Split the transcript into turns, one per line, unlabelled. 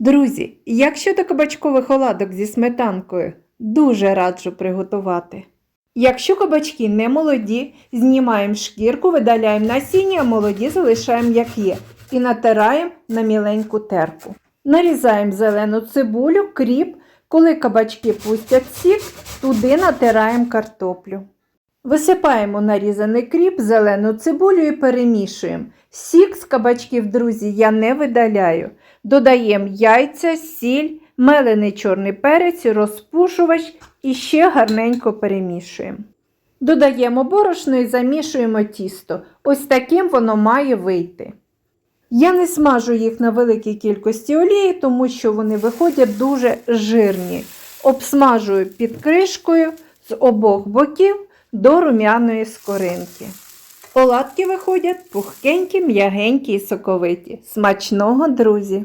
Друзі, як щодо кабачкових оладок зі сметанкою, дуже раджу приготувати. Якщо кабачки не молоді, знімаємо шкірку, видаляємо насіння, а молоді залишаємо як є і натираємо на міленьку терку. Нарізаємо зелену цибулю, кріп, коли кабачки пустять сік, туди натираємо картоплю. Висипаємо нарізаний кріп, зелену цибулю і перемішуємо. Сік з кабачків, друзі, я не видаляю. Додаємо яйця, сіль, мелений чорний перець, розпушувач і ще гарненько перемішуємо. Додаємо борошно і замішуємо тісто. Ось таким воно має вийти. Я не смажу їх на великій кількості олії, тому що вони виходять дуже жирні. Обсмажую під кришкою з обох боків до рум'яної скоринки. Оладки виходять пухкенькі, м'ягенькі і соковиті. Смачного, друзі!